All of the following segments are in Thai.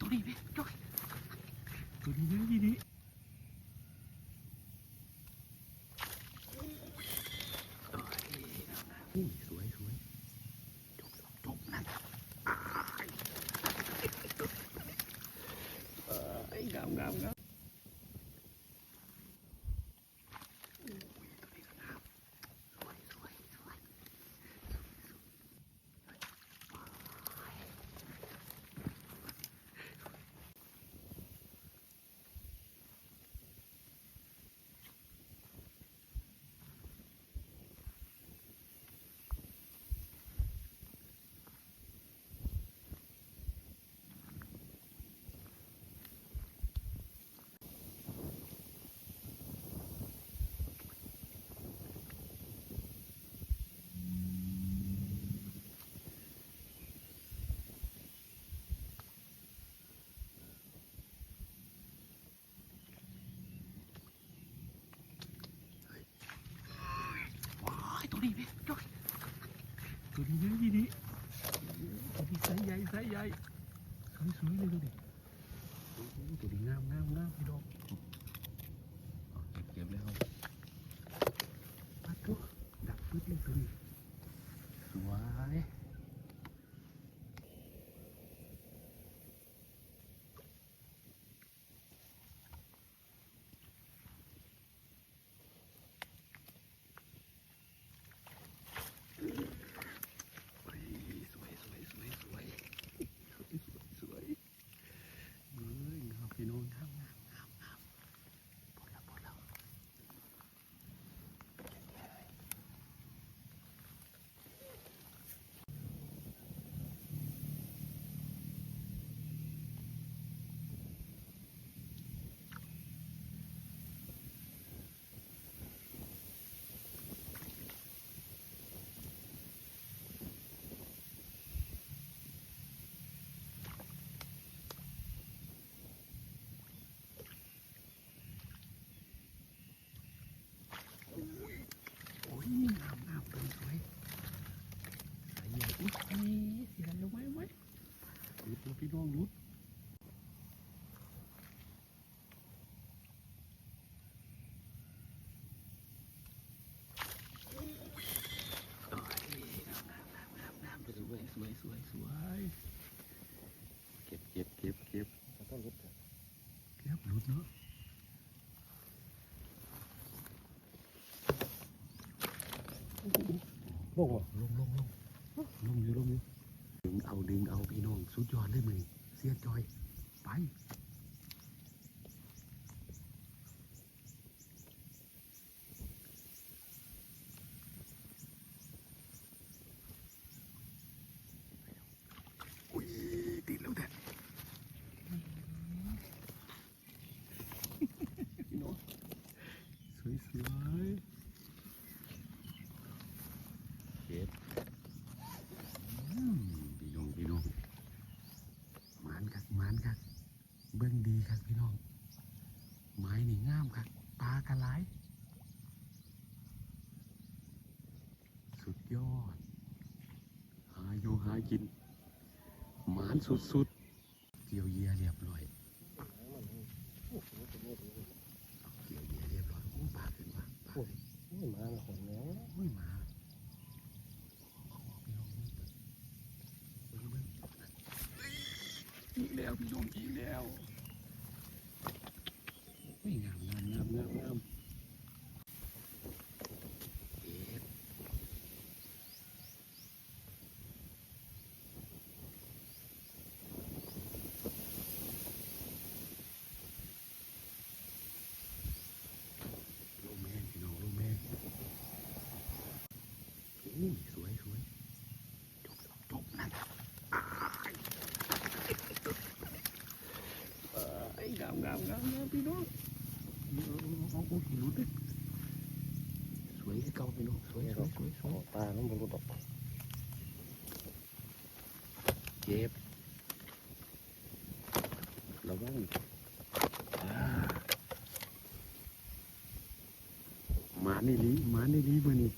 ตัวนี้พี่จ้อยตัวนี้นี่นี่สวยสวยจบจบนั่นอ้ายเอ้ยงามงามงามโอ้ยตัวนี้ก็งามสวยสวยสวย ว้าย ตัวนี้พี่จ้อยตัวนี้นะพี่นี่ตัวนี้ไซส์ใหญ่ไซส์ใหญ่สวยๆเลยดูดิโอ้โหตัวนี้งามงามงามพี่ดอกเอาเก็บเก็บเลยครับปัดตัวดักปึ๊ดเลยตัวนี้สวย รุดตัวพี่น้องรุดโอ้ยงามงามงามงามงามสวยสวยสวยสวยเก็บเก็บเก็บเก็บจะต้องรุดเก็บรุดเนาะลงอะลงลงลงลงอยู่ลงอยู่ ดึงเอาดึงเอาพี่น้องสุดยอดเลยมือเสียจอยไปอุ้ยติดแล้วแต่พี่น้องสวยสวยๆเก็บ อืมพี่น้องพี่น้องหมานคักหมานคักเบิ่งดีคักพี่น้องไม้นี่งามคักปลากระไหลาย สุดยอด หาอยู่หากิน หมานสุดๆ เกี่ยวเยียเรียบร้อย เกี่ยวเยียเรียบร้อยโอ้ปลาขึ้นมาปลาขึ้นไม่มาละคนแล้วโอ้ยหมาอีกแล้วพี่น้องอีกแล้วโอ้ยงามงามงามงามงามเก็บโลแมงพี่น้องโลแมงอุ้ยสวยสวยจบจบนั่นอ้ายเอ้ยงามงามงามงามพี่น้องเอาเอาเอาเอาหลุดเลยสวยคือเก่าพี่น้องสวยสวยสวยสวยปลาน้ำบรุดออกเจ็บระวังอ่าหมานี่ลีมานี่ลีมือนี่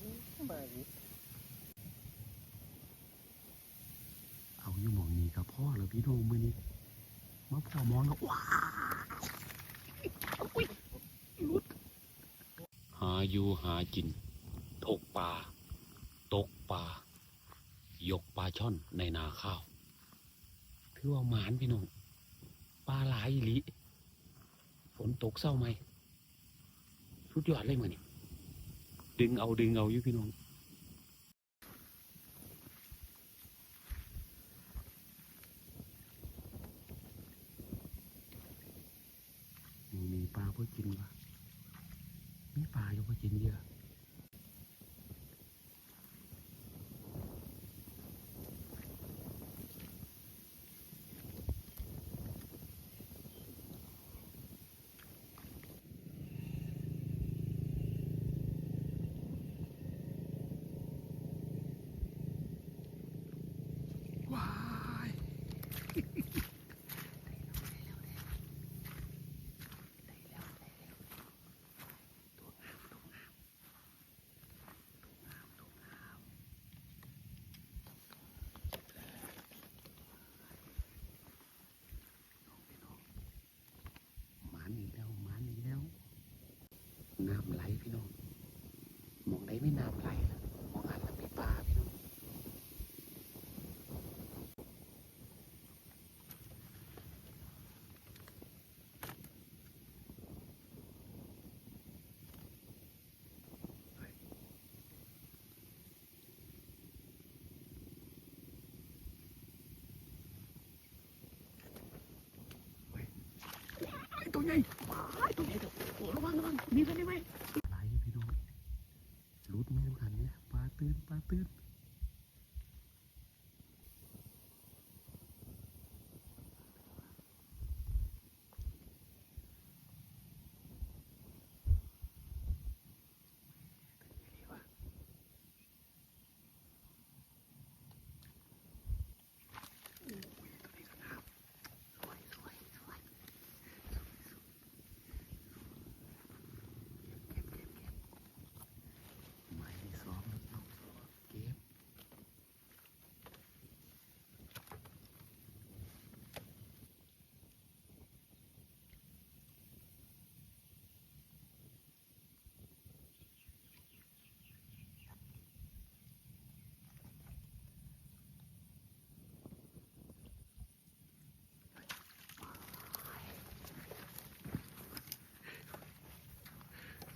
เอาอยู่หมองนี้กับพ่อแล้วพี่น้องมือนี้มาพ่อมองแล้วว้าอุ้ยลุดหา อยู่หากินตกปลาตกปลายกปลาช่อนในนาข้าวถือว่าหมานพี่น้องปลาหลายหลิฝนตกเศร้าไหมสุดยอดเลยมือนี่ดึงเอาดึงเอาอยู่พี่น้องมีปลาเพื่อกินวะ ป่าอยู่ก็กินเยอะว้ายหมันอีกแล้วหมันอีกแล้ว น้ำไหลพี่น้องมองได้ไม่น้ำไหลนะมองหันแล้วมีปลาพี่น้อง ไอ้ตัวใหญ่ไอ้ตัวใหญ่โอ้ระวังระวังมีใครได้ไหมไหลพี่น้องรุดไม่รู้ขันเนี่ยปลาตื่นปลาตื่นไม่ซ้อมแล้วต้องซ้อมเก็บ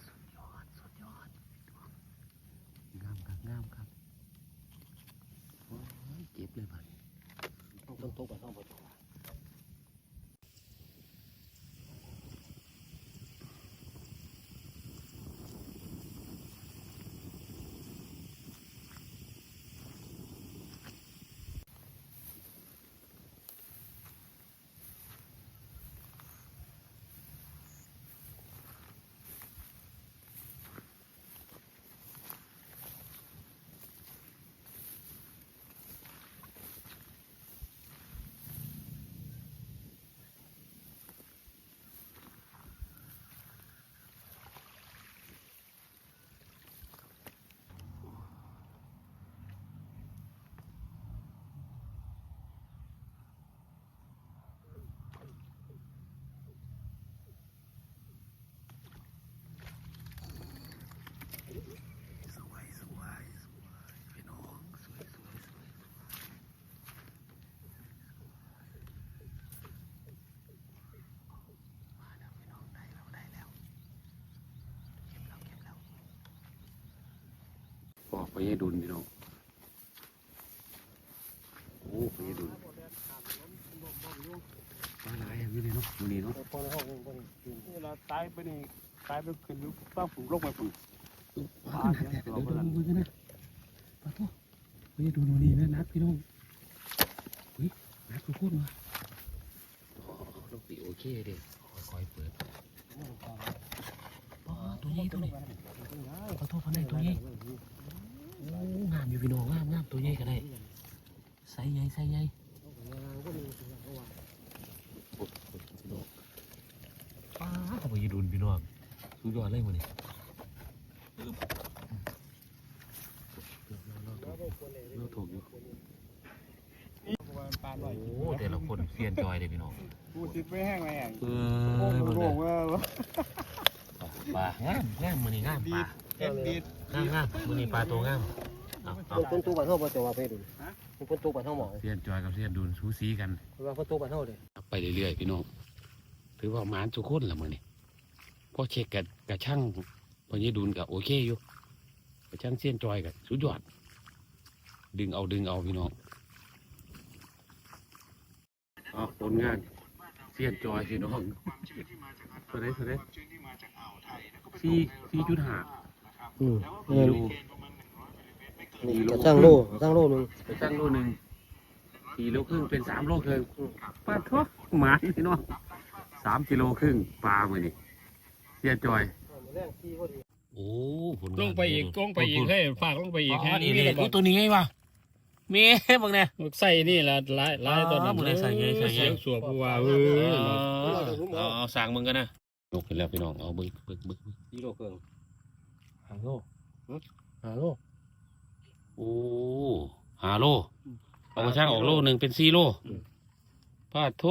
สุดยอดสุดยอด งามครับงามครับโอ้ยเก็บเลยบัด ต้องต้องตกไปต้องไปตก สวยสวยสวยพี่น้องสวยสวยสวยมาแล้วพี่น้องได้แล้วได้แล้วเก็บแล้วเก็บแล้ว บอกไปให้ดุลพี่น้องโอ้ไปให้ดุลปลาหลายอย่างนี้เลยเนาะดูนี่เนาะพอในห้องเองพอดีนี่เราตายไปนี่ตายไปขึ้นอยู่ป้าฝูงโรคไปฝูงปลาขึ้นหนักแต่เดี๋ยวดูมือกันนะปลาโทษไปให้ดูดูนี่นะนักพี่น้องอุ้ยนักทุกคนวะอ๋อลูกปีโอเคเด็ค่อยๆเปิดอ๋อ ตัวใหญ่ตัวนี้ขอโทษพันใดตัวใหญ่โอ้งามอยู่พี่น้องงามงามตัวใหญ่ก็ได้ไซส์ใหญ่ไซส์ใหญ่ป้าเขาไปยืนดุนพี่น้องสุดยอดเลยมันนี่เราถูกอยู่ตาหน่อยโอ้แต่ละคนเซียนจอยเลยพี่น้องกูสิดไปแห้งไรอย่างเอโอ้โหมึงโหเนี่ยว่า ปลางามงามมือนี่งามปดีลาดเอ็ดดีดงามงามมือนี่ปลาตัวงามเอาเอาคนตู้บ้านเฮาบ่จะว่าไปดูคนตู้บ้านเฮาหมอเซียนจอยกับเซียนดูนสูสีกันว่าคนตู้บ้านเฮาเลยไปเรื่อยๆพี่น้องถือว่าหมานทุกคนละมือนี่พอเช็คกับกับช่างพอนี้ดูนกับโอเคอยู่กับช่างเซียนจอยกับสุดยอดดึงเอาดึงเอาพี่น้องเอาผลงานเซียนจอยพี่น้องสวัสดีสวัสดี สี่สี่จุดห้าอืมกิโลนี่กระช่างโลกระช่างโลนึงไปช่างโลหนึ่งสี่โลครึ่งเป็นสามโลครึ่งปลาทอหมาพี่น้องสามกิโลครึ่งปลามือนี่เซียนจอยแรงที่พอดีโอ้ผลลงไปอีกลงไปอีกให้ฝากลงไปอีกอ๋อแค่นี่นี้นี่ระบตัวนี้ไงวะเมียบังเนี่ย ใส่นี่ละลายลายตอนนั้นอ๋อมึงได้ใส่ไงใส่ไง เสียงสวบว่าเอเอออเอาเอาสั่งมึงกันนะ ยกขึ้นแล้วพี่น้องเอาบึกบึกบึกบึกกิโลครึ่งหาโลหาโลโอ้หาโลเอามาช่างออกโลหนึ่งเป็นสี่โลพาดโถ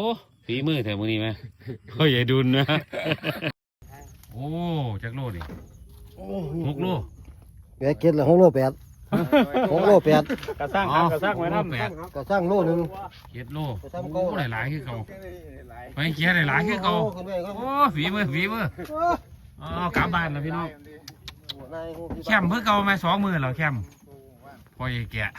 ฝีมือแถวมือนี้ไหมพ่อใหญ่ดุนนะโอ้จักโลดิหกโลแปดเก็ดละหกโลแปด หกโลแปดกระสร้างครับกระสร้างไว้ทำแปดกระช่างโลนึงเจ็ดโลไปทำโอ้เก่าหลายๆคือเก่าไปเคียหลายๆคือเก่าขึ้นไปก็โอ้ฝีมือฝีมืออ๋อกลับบ้านแล้วพี่น้องแคมเพื่อเก่ามาสองมือเหรอแคมพอใหญ่แกะ